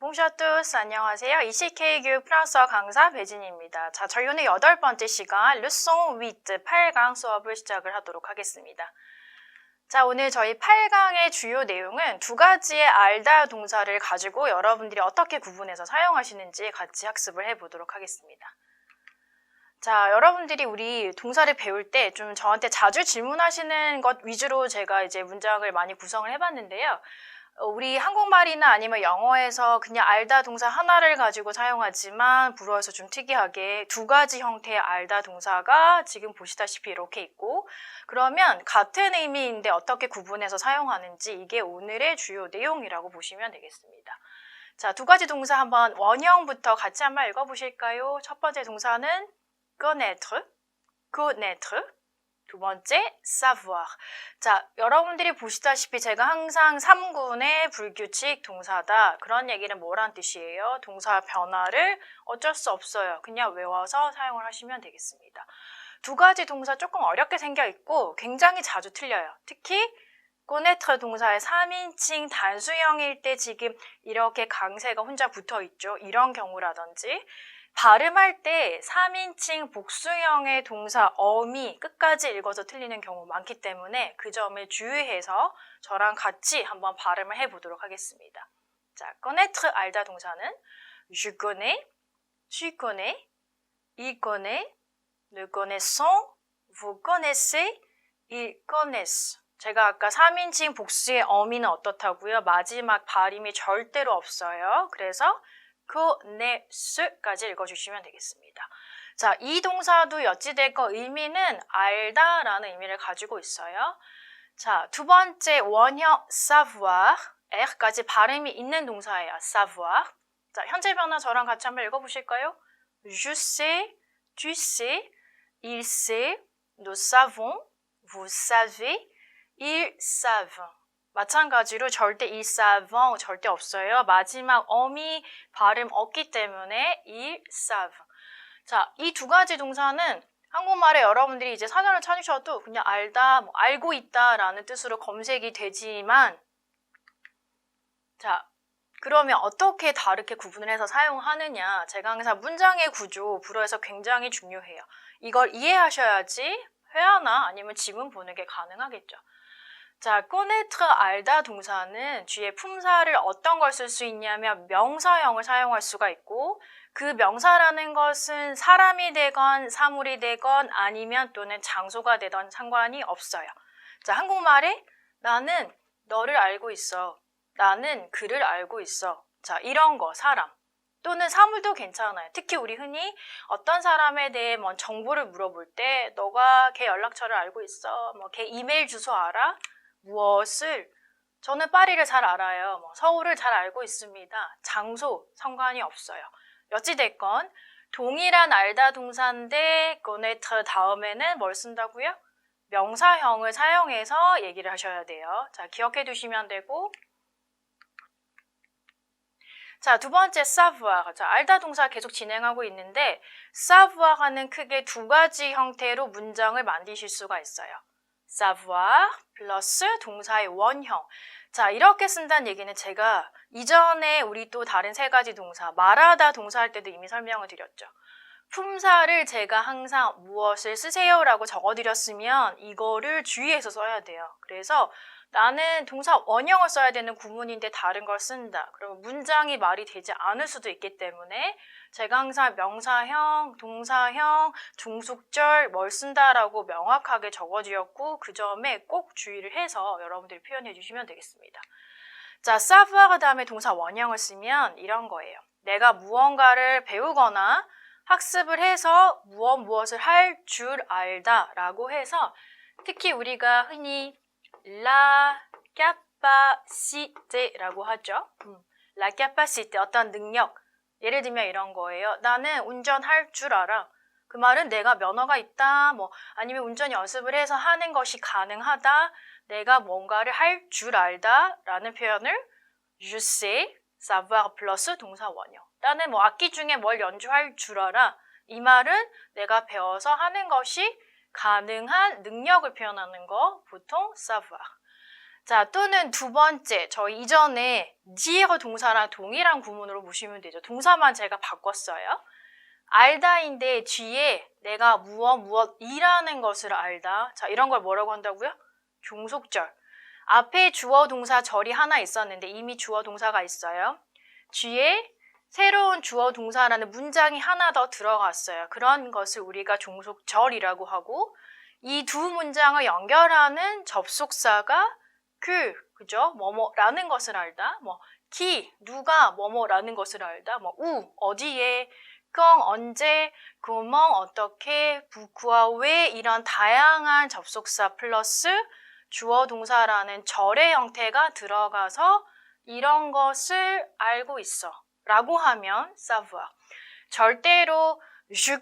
Tous. 안녕하세요. ECK 교육 프랑스어 강사 배진입니다. 자, 저희 오늘 여덟 번째 시간 레송 8 8강 수업을 시작을 하도록 하겠습니다. 자, 오늘 저희 8강의 주요 내용은 두 가지의 알다 동사를 가지고 여러분들이 어떻게 구분해서 사용하시는지 같이 학습을 해보도록 하겠습니다. 자, 여러분들이 우리 동사를 배울 때 좀 저한테 자주 질문하시는 것 위주로 제가 이제 문장을 많이 구성을 해봤는데요. 어, 우리 한국말이나 아니면 영어에서 그냥 알다 동사 하나를 가지고 사용하지만 불어에서 좀 특이하게 두 가지 형태의 알다 동사가 지금 보시다시피 이렇게 있고 그러면 같은 의미인데 어떻게 구분해서 사용하는지 이게 오늘의 주요 내용이라고 보시면 되겠습니다. 자, 두 가지 동사 한번 원형부터 같이 한번 읽어보실까요? 첫 번째 동사는 connaître, connaître. 두 번째, savoir. 자, 여러분들이 보시다시피 제가 항상 3군의 불규칙 동사다. 그런 얘기는 뭐란 뜻이에요? 동사 변화를 어쩔 수 없어요. 그냥 외워서 사용을 하시면 되겠습니다. 두 가지 동사 조금 어렵게 생겨 있고 굉장히 자주 틀려요. 특히 꼬네트 동사의 3인칭 단수형일 때 지금 이렇게 강세가 혼자 붙어 있죠. 이런 경우라든지 발음할 때 3인칭 복수형의 동사 어미 끝까지 읽어서 틀리는 경우 많기 때문에 그 점을 주의해서 저랑 같이 한번 발음을 해보도록 하겠습니다. 자, connaître 알다 동사는 je connais, tu connais, il connaît, nous connaissons, vous connaissez, ils connaissent. 제가 아까 3인칭 복수의 어미는 어떻다고요? 마지막 발음이 절대로 없어요. 그래서 connaisse까지 읽어주시면 되겠습니다. 자, 이 동사도 어찌됐건 의미는 알다라는 의미를 가지고 있어요. 자, 두 번째 원형 savoir, r까지 발음이 있는 동사예요. savoir. 자, 현재 변화 저랑 같이 한번 읽어보실까요? Je sais, tu sais, il sait, nous savons, vous savez, ils savent. 마찬가지로 절대 이 savant 절대 없어요. 마지막 어미 발음 없기 때문에 이 savent. 자, 이 두 가지 동사는 한국말에 여러분들이 이제 사전을 찾으셔도 그냥 알다, 뭐 알고 있다라는 뜻으로 검색이 되지만 자, 그러면 어떻게 다르게 구분을 해서 사용하느냐? 제가 항상 문장의 구조, 불어에서 굉장히 중요해요. 이걸 이해하셔야지 회화나 아니면 지문 보는 게 가능하겠죠. 자, 꼬네트 알다 동사는 뒤에 품사를 어떤 걸 쓸 수 있냐면 명사형을 사용할 수가 있고 그 명사라는 것은 사람이 되건 사물이 되건 아니면 또는 장소가 되던 상관이 없어요. 자, 한국말에 나는 너를 알고 있어. 나는 그를 알고 있어. 자, 이런 거, 사람. 또는 사물도 괜찮아요. 특히 우리 흔히 어떤 사람에 대해 뭐 정보를 물어볼 때 너가 걔 연락처를 알고 있어. 뭐 걔 이메일 주소 알아? 무엇을 저는 파리를 잘 알아요. 뭐 서울을 잘 알고 있습니다. 장소 상관이 없어요. 어찌됐건 동일한 알다 동사인데 거네트 다음에는 뭘 쓴다고요? 명사형을 사용해서 얘기를 하셔야 돼요. 자, 기억해 두시면 되고 자, 두 번째 savoir. 자, 알다 동사 계속 진행하고 있는데 savoir하는 크게 두 가지 형태로 문장을 만드실 수가 있어요. Savoir 플러스 동사의 원형. 자, 이렇게 쓴다는 얘기는 제가 이전에 우리 또 다른 세 가지 동사, 말하다 동사할 때도 이미 설명을 드렸죠. 품사를 제가 항상 무엇을 쓰세요라고 적어드렸으면 이거를 주의해서 써야 돼요. 그래서 나는 동사 원형을 써야 되는 구문인데 다른 걸 쓴다. 그러면 문장이 말이 되지 않을 수도 있기 때문에 제가 항상 명사형, 동사형, 중속절 뭘 쓴다라고 명확하게 적어주었고 그 점에 꼭 주의를 해서 여러분들이 표현해 주시면 되겠습니다. 자, 사브아가 다음에 동사 원형을 쓰면 이런 거예요. 내가 무언가를 배우거나 학습을 해서 무엇 무엇을 할 줄 알다 라고 해서 특히 우리가 흔히 la capacité라고 하죠. 음, la capacité 어떤 능력 예를 들면 이런 거예요. 나는 운전할 줄 알아. 그 말은 내가 면허가 있다, 뭐 아니면 운전 연습을 해서 하는 것이 가능하다, 내가 뭔가를 할 줄 알다 라는 표현을 je sais, savoir 플러스 동사 원형. 나는 뭐 악기 중에 뭘 연주할 줄 알아. 이 말은 내가 배워서 하는 것이 가능한 능력을 표현하는 거 보통 savoir. 자, 또는 두 번째, 저희 이전에 dire 동사랑 동일한 구문으로 보시면 되죠. 동사만 제가 바꿨어요. 알다인데 뒤에 내가 무엇 무엇이라는 것을 알다. 자, 이런 걸 뭐라고 한다고요? 종속절. 앞에 주어 동사 절이 하나 있었는데 이미 주어 동사가 있어요. 뒤에 새로운 주어 동사라는 문장이 하나 더 들어갔어요. 그런 것을 우리가 종속절이라고 하고 이 두 문장을 연결하는 접속사가 그, 그죠? 뭐뭐라는 것을 알다. 뭐, 키, 누가 뭐뭐라는 것을 알다. 뭐, 우, 어디에, 껑, 언제, 구멍, 어떻게, 부쿠와 왜 이런 다양한 접속사 플러스 주어 동사라는 절의 형태가 들어가서 이런 것을 알고 있어. 라고 하면 savoir. 절대로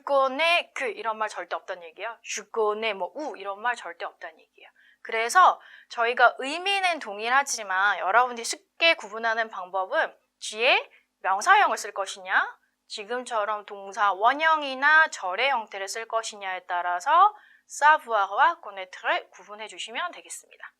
connais 그 이런 말 절대 없다는 얘기야. je connais 뭐우 이런 말 절대 없다는 얘기야. 그래서 저희가 의미는 동일하지만 여러분들이 쉽게 구분하는 방법은 뒤에 명사형을 쓸 것이냐, 지금처럼 동사 원형이나 절의 형태를 쓸 것이냐에 따라서 savoir와 connaître를 구분해 주시면 되겠습니다.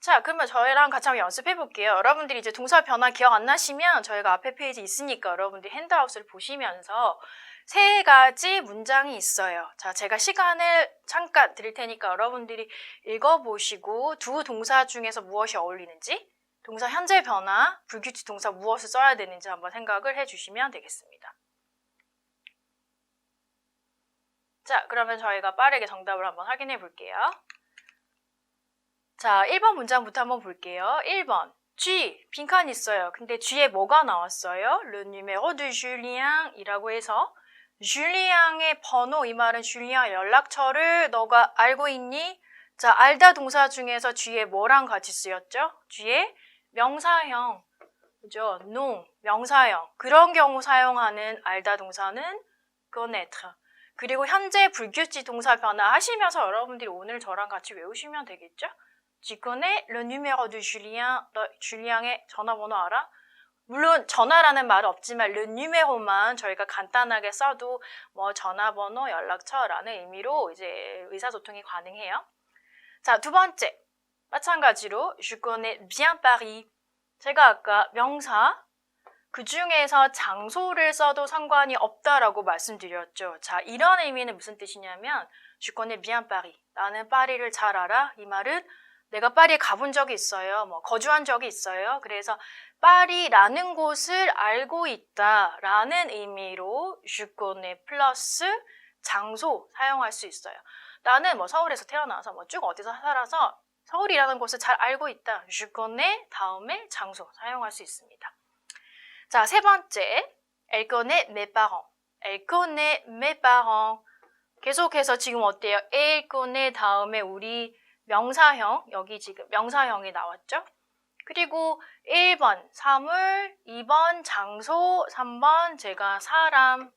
자, 그러면 저희랑 같이 한번 연습해 볼게요. 여러분들이 이제 동사 변화 기억 안 나시면 저희가 앞에 페이지 있으니까 여러분들이 핸드아웃을 보시면서 세 가지 문장이 있어요. 자, 제가 시간을 잠깐 드릴 테니까 여러분들이 읽어보시고 두 동사 중에서 무엇이 어울리는지, 동사 현재 변화, 불규칙 동사 무엇을 써야 되는지 한번 생각을 해주시면 되겠습니다. 자, 그러면 저희가 빠르게 정답을 한번 확인해 볼게요. 자, 1번 문장부터 한번 볼게요. 1번. G, 빈칸 있어요. 근데 G에 뭐가 나왔어요? Le numéro de Julien 이라고 해서 줄리앙의 번호, 이 말은 줄리앙 연락처를 너가 알고 있니? 자, 알다 동사 중에서 뒤에 뭐랑 같이 쓰였죠? 뒤에 명사형, 그죠? non, 명사형. 그런 경우 사용하는 알다 동사는 connaître. 그리고 현재 불규칙 동사 변화 하시면서 여러분들이 오늘 저랑 같이 외우시면 되겠죠? Connais le numéro de Julien? 너 줄리앙의 전화번호 알아? 물론 전화라는 말 없지만 numéro만 저희가 간단하게 써도 뭐 전화번호, 연락처라는 의미로 이제 의사소통이 가능해요. 자, 두 번째. 마찬가지로 je connais bien Paris. 제가 아까 명사 그 중에서 장소를 써도 상관이 없다라고 말씀드렸죠. 자, 이런 의미는 무슨 뜻이냐면 je connais bien Paris. 나는 파리를 잘 알아. 이 말은 내가 파리에 가본 적이 있어요. 뭐 거주한 적이 있어요. 그래서 파리라는 곳을 알고 있다라는 의미로 connais 플러스 장소 사용할 수 있어요. 나는 뭐 서울에서 태어나서 뭐 쭉 어디서 살아서 서울이라는 곳을 잘 알고 있다. connais 다음에 장소 사용할 수 있습니다. 자, 세 번째. elle connaît mes parents. elle connaît mes parents. 계속해서 지금 어때요? elle connaît 다음에 우리 명사형, 여기 지금 명사형이 나왔죠? 그리고 1번 사물, 2번 장소, 3번 제가 사람.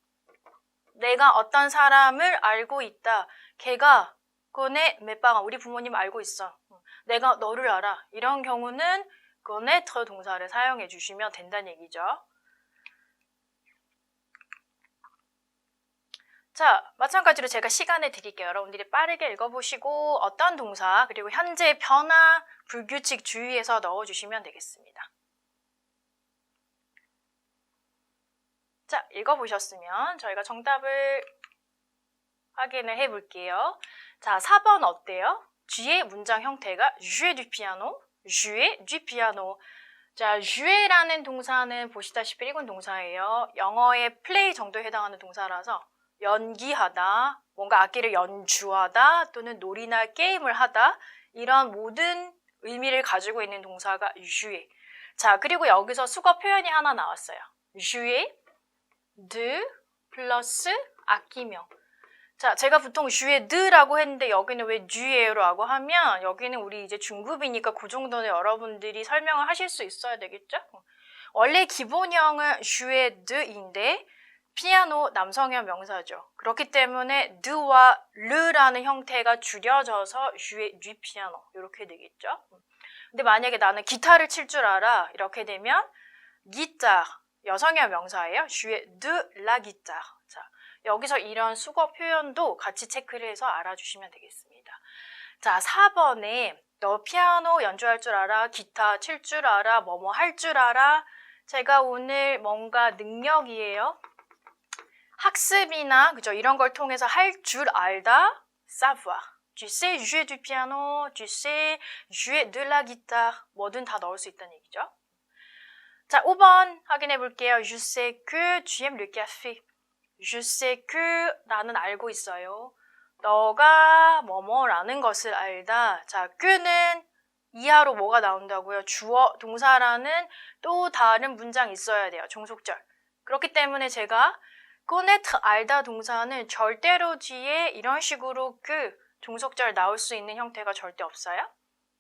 내가 어떤 사람을 알고 있다. 걔가 그네 맷방아 우리 부모님 알고 있어. 내가 너를 알아. 이런 경우는 그네 터 동사를 사용해 주시면 된다는 얘기죠. 자, 마찬가지로 제가 시간을 드릴게요. 여러분들이 빠르게 읽어보시고 어떤 동사 그리고 현재 변화, 불규칙 주의해서 넣어주시면 되겠습니다. 자, 읽어보셨으면 저희가 정답을 확인을 해볼게요. 자, 4번 어때요? 뒤에 문장 형태가 jouer du piano, jouer du piano. 자, jouer라는 동사는 보시다시피 일군 동사예요. 영어의 play 정도에 해당하는 동사라서 연기하다, 뭔가 악기를 연주하다, 또는 놀이나 게임을 하다, 이런 모든 의미를 가지고 있는 동사가 jouer. 자, 그리고 여기서 수거 표현이 하나 나왔어요. jouer, de 플러스 악기명. 자, 제가 보통 jouer de라고 했는데 여기는 왜 du예요라고 하면 여기는 우리 이제 중급이니까 그 정도는 여러분들이 설명을 하실 수 있어야 되겠죠? 원래 기본형은 jouer de인데 피아노 남성형 명사죠. 그렇기 때문에 드와 르라는 형태가 줄여져서 jouer du piano 이렇게 되겠죠. 근데 만약에 나는 기타를 칠 줄 알아 이렇게 되면 기타 여성형 명사예요. de la guitare. 자, 여기서 이런 수거 표현도 같이 체크를 해서 알아주시면 되겠습니다. 자, 4번에 너 피아노 연주할 줄 알아? 기타 칠 줄 알아? 뭐뭐 할 줄 알아? 제가 오늘 뭔가 능력이에요. 학습이나 그죠? 이런 걸 통해서 할 줄 알다. savoir. Tu sais jouer du piano, tu sais jouer de la guitare. 뭐든 다 넣을 수 있다는 얘기죠. 자, 5번 확인해 볼게요. Je sais que tu aimes le café. Je sais que 나는 알고 있어요. 너가 뭐뭐라는 것을 알다. 자, que는 이하로 뭐가 나온다고요? 주어, 동사라는 또 다른 문장 있어야 돼요. 종속절. 그렇기 때문에 제가 connaître 알다 동사는 절대로 뒤에 이런 식으로 그 종속절 나올 수 있는 형태가 절대 없어요.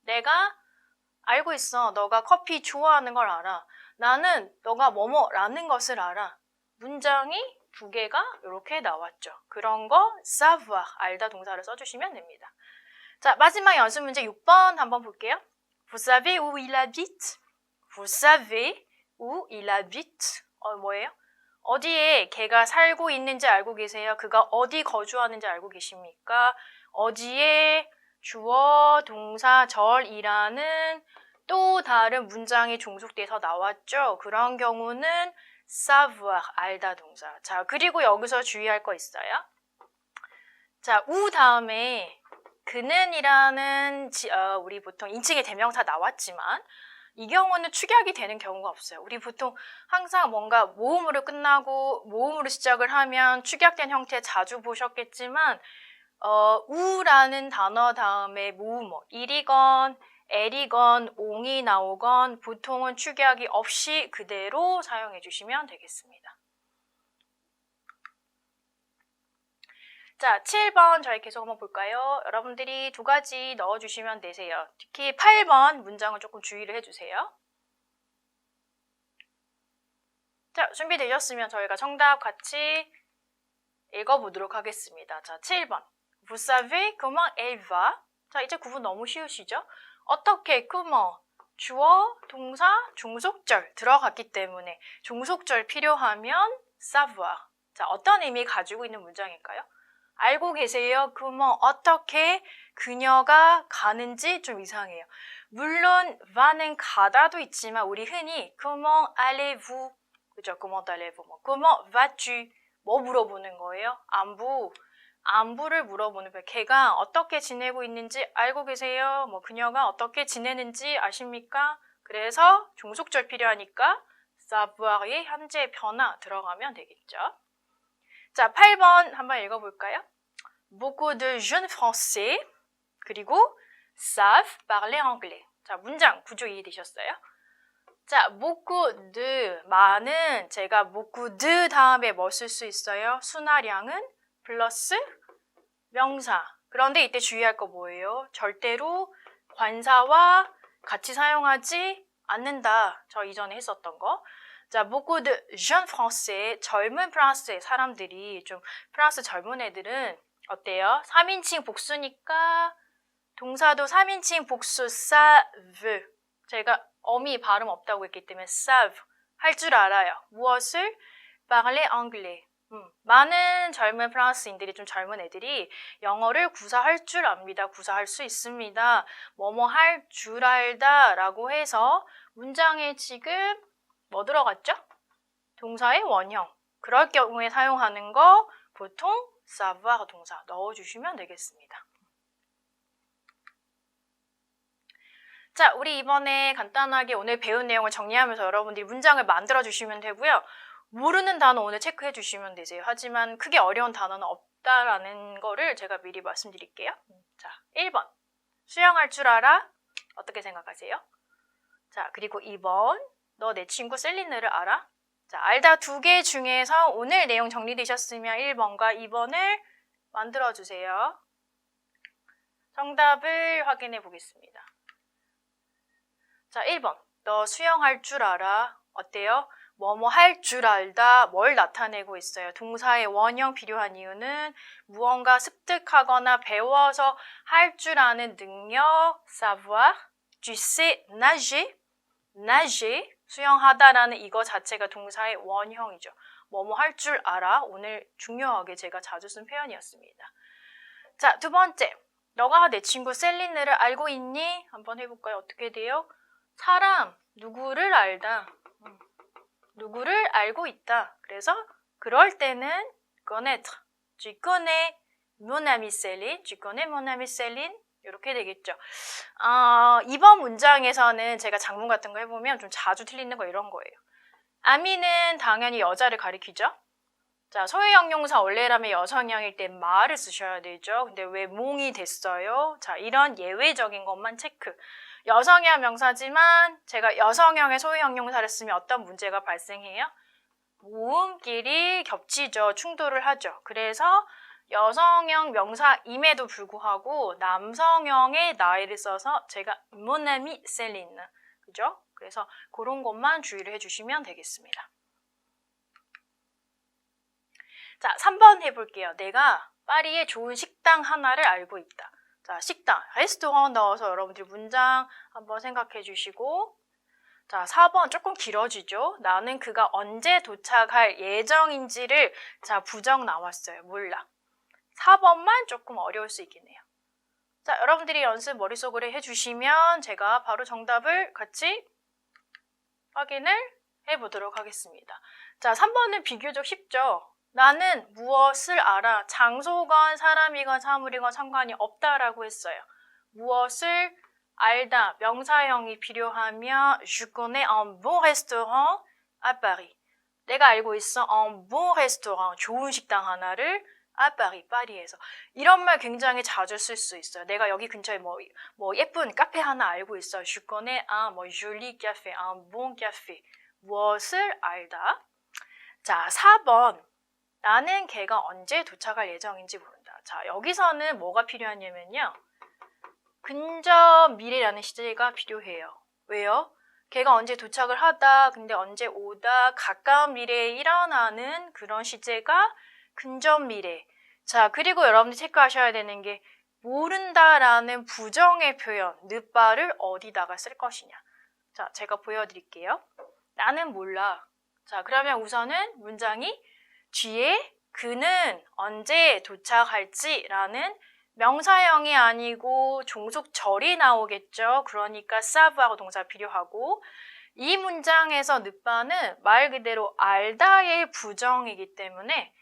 내가 알고 있어. 너가 커피 좋아하는 걸 알아. 나는 너가 뭐뭐라는 것을 알아. 문장이 두 개가 이렇게 나왔죠. 그런 거 savoir 알다 동사를 써주시면 됩니다. 자 마지막 연습 문제 6번 한번 볼게요. Vous savez où il habite? Vous savez où il habite? 어 뭐예요? 어디에 걔가 살고 있는지 알고 계세요? 그가 어디 거주하는지 알고 계십니까? 어디에 주어, 동사, 절이라는 또 다른 문장이 종속돼서 나왔죠. 그런 경우는 savoir, 알다 동사. 자, 그리고 여기서 주의할 거 있어요. 자, 우 다음에 그는이라는 지- 어, 우리 보통 인칭의 대명사 나왔지만 이 경우는 축약이 되는 경우가 없어요. 우리 보통 항상 뭔가 모음으로 끝나고 모음으로 시작을 하면 축약된 형태 자주 보셨겠지만 어, 우라는 단어 다음에 모음, 뭐 일이건 L이건 옹이 나오건 보통은 축약이 없이 그대로 사용해 주시면 되겠습니다. 자, 7번 저희 계속 한번 볼까요? 여러분들이 두 가지 넣어주시면 되세요. 특히 8번 문장을 조금 주의를 해주세요. 자, 준비되셨으면 저희가 정답 같이 읽어보도록 하겠습니다. 자, 7번. Vous savez comment elle va? 자, 이제 구분 너무 쉬우시죠? 어떻게, comment, 주어, 동사, 종속절 들어갔기 때문에 종속절 필요하면 savoir. 자, 어떤 의미 가지고 있는 문장일까요? 알고 계세요? comment, 어떻게 그녀가 가는지 좀 이상해요. 물론 va는 가다도 있지만 우리 흔히 comment allez-vous 그죠? comment allez-vous, 뭐, vas-tu 뭐 물어보는 거예요? 안부 안부를 물어보는 거예요. 걔가 어떻게 지내고 있는지 알고 계세요? 뭐 그녀가 어떻게 지내는지 아십니까? 그래서 종속절 필요하니까 savoir의 현재 변화 들어가면 되겠죠. 자, 8번 한번 읽어볼까요? Beaucoup de jeunes français 그리고 savent parler anglais. 자, 문장 구조 이해되셨어요? 자, beaucoup de 많은 제가 beaucoup de 다음에 뭐 쓸 수 있어요? 순화량은 플러스 명사. 그런데 이때 주의할 거 뭐예요? 절대로 관사와 같이 사용하지 않는다. 저 이전에 했었던 거. 자, beaucoup de jeunes français, 젊은 프랑스 사람들이 좀 프랑스 젊은 애들은 어때요? 3인칭 복수니까 동사도 3인칭 복수 savent. 제가 어미 발음 없다고 했기 때문에 savent 할줄 알아요. 무엇을? parler anglais. 음, 많은 젊은 프랑스인들이 좀 젊은 애들이 영어를 구사할 줄 압니다. 구사할 수 있습니다. 뭐뭐 할 줄 알다 라고 해서 문장에 지금 뭐 들어갔죠? 동사의 원형. 그럴 경우에 사용하는 거 보통 savoir 동사 넣어주시면 되겠습니다. 자, 우리 이번에 간단하게 오늘 배운 내용을 정리하면서 여러분들이 문장을 만들어 주시면 되고요. 모르는 단어 오늘 체크해 주시면 되세요. 하지만 크게 어려운 단어는 없다라는 거를 제가 미리 말씀드릴게요. 자, 1번. 수영할 줄 알아? 어떻게 생각하세요? 자, 그리고 2번. 너 내 친구 셀리느를 알아? 자, 알다 두 개 중에서 오늘 내용 정리되셨으면 1번과 2번을 만들어 주세요. 정답을 확인해 보겠습니다. 자, 1번. 너 수영할 줄 알아? 어때요? 뭐뭐 할 줄 알다 뭘 나타내고 있어요. 동사의 원형 필요한 이유는 무언가 습득하거나 배워서 할 줄 아는 능력, savoir, tu sais nager, nager, 수영하다라는 이거 자체가 동사의 원형이죠. 뭐뭐 할 줄 알아. 오늘 중요하게 제가 자주 쓴 표현이었습니다. 자, 두 번째. 너가 내 친구 셀린느를 알고 있니? 한번 해볼까요? 어떻게 돼요? 사람 누구를 알다. 음, 누구를 알고 있다. 그래서 그럴 때는 connaître. Tu connais mon ami Céline. Tu connais mon ami Céline. 이렇게 되겠죠. 어, 이번 문장에서는 제가 작문 같은 거 해보면 좀 자주 틀리는 거 이런 거예요. 아미는 당연히 여자를 가리키죠. 자, 소유형용사 원래라면 여성형일 때 말을 쓰셔야 되죠. 근데 왜 몽이 됐어요? 자, 이런 예외적인 것만 체크. 여성형 명사지만 제가 여성형의 소유형용사를 쓰면 어떤 문제가 발생해요? 모음끼리 겹치죠. 충돌을 하죠. 그래서 여성형 명사임에도 불구하고 남성형의 나이를 써서 제가 모나미 셀린 그죠? 그래서 그런 것만 주의를 해주시면 되겠습니다. 자, 3번 해볼게요. 내가 파리에 좋은 식당 하나를 알고 있다. 자, 식당, 레스토랑 넣어서 여러분들이 문장 한번 생각해 주시고 자, 4번 조금 길어지죠? 나는 그가 언제 도착할 예정인지를 자, 부정 나왔어요. 몰라. 4번만 조금 어려울 수 있겠네요. 자, 여러분들이 연습 머릿속으로 해주시면 제가 바로 정답을 같이 확인을 해보도록 하겠습니다. 자, 3번은 비교적 쉽죠? 나는 무엇을 알아? 장소건 사람이건 사물이건 상관이 없다라고 했어요. 무엇을 알다. 명사형이 필요하면 Je connais un bon restaurant à Paris. 내가 알고 있어 un bon restaurant. 좋은 식당 하나를 Paris, 파리에서. 이런 말 굉장히 자주 쓸 수 있어요. 내가 여기 근처에 뭐, 뭐 예쁜 카페 하나 알고 있어. Je connais un 뭐 joli café, café. 무엇을 알다. 자, 4번. 나는 걔가 언제 도착할 예정인지 모른다. 자, 여기서는 뭐가 필요하냐면요. 근접 미래라는 시제가 필요해요. 왜요? 걔가 언제 도착을 하다, 근데 언제 오다, 가까운 미래에 일어나는 그런 시제가 근접 미래. 자, 그리고 여러분들 체크하셔야 되는 게 모른다라는 부정의 표현, 늦바를 어디다가 쓸 것이냐. 자, 제가 보여드릴게요. 나는 몰라. 자, 그러면 우선은 문장이 뒤에 그는 언제 도착할지라는 명사형이 아니고 종속절이 나오겠죠. 그러니까 사브하고 동사 필요하고 이 문장에서 늦바는 말 그대로 알다의 부정이기 때문에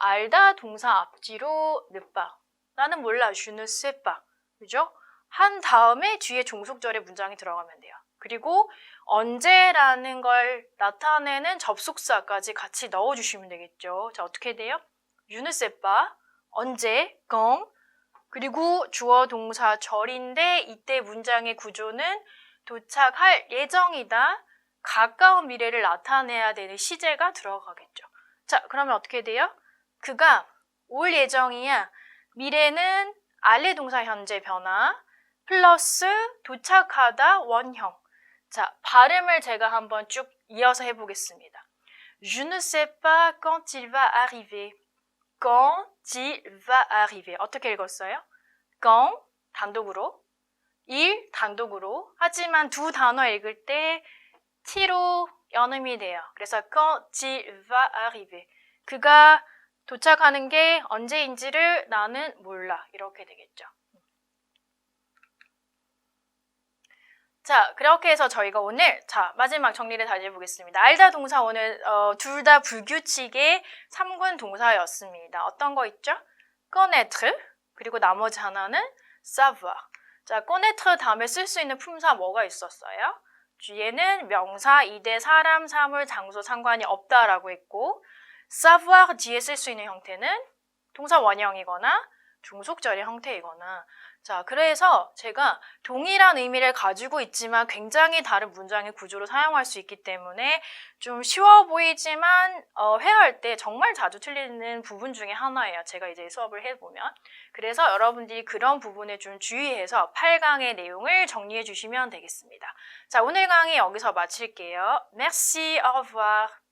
알다 동사 앞뒤로 늦바 나는 몰라 세바 그죠? 한 다음에 뒤에 종속절의 문장이 들어가면 돼요. 그리고 언제라는 걸 나타내는 접속사까지 같이 넣어주시면 되겠죠. 자, 어떻게 돼요? 유느세빠, 언제, 껑, 그리고 주어 동사 절인데 이때 문장의 구조는 도착할 예정이다. 가까운 미래를 나타내야 되는 시제가 들어가겠죠. 자, 그러면 어떻게 돼요? 그가 올 예정이야. 미래는 알레 동사 현재 변화 플러스 도착하다 원형. 자, 발음을 제가 한번 쭉 이어서 해보겠습니다. Je ne sais pas quand il va arriver. Quand il va arriver. 어떻게 읽었어요? quand 단독으로, il 단독으로. 하지만 두 단어 읽을 때 t로 연음이 돼요. 그래서 quand il va arriver. 그가 도착하는 게 언제인지를 나는 몰라. 이렇게 되겠죠. 자, 그렇게 해서 저희가 오늘 자 마지막 정리를 다시 해보겠습니다. 알다 동사 오늘 어, 둘 다 불규칙의 3군 동사였습니다. 어떤 거 있죠? connaître 그리고 나머지 하나는 savoir. 자, connaître 다음에 쓸 수 있는 품사 뭐가 있었어요? 뒤에는 명사, 이대, 사람, 사물, 장소 상관이 없다라고 했고 savoir 뒤에 쓸 수 있는 형태는 동사 원형이거나 중속절의 형태이거나 자, 그래서 제가 동일한 의미를 가지고 있지만 굉장히 다른 문장의 구조로 사용할 수 있기 때문에 좀 쉬워 보이지만 어, 회화할 때 정말 자주 틀리는 부분 중에 하나예요. 제가 이제 수업을 해보면. 그래서 여러분들이 그런 부분에 좀 주의해서 8강의 내용을 정리해 주시면 되겠습니다. 자, 오늘 강의 여기서 마칠게요. Merci, au revoir.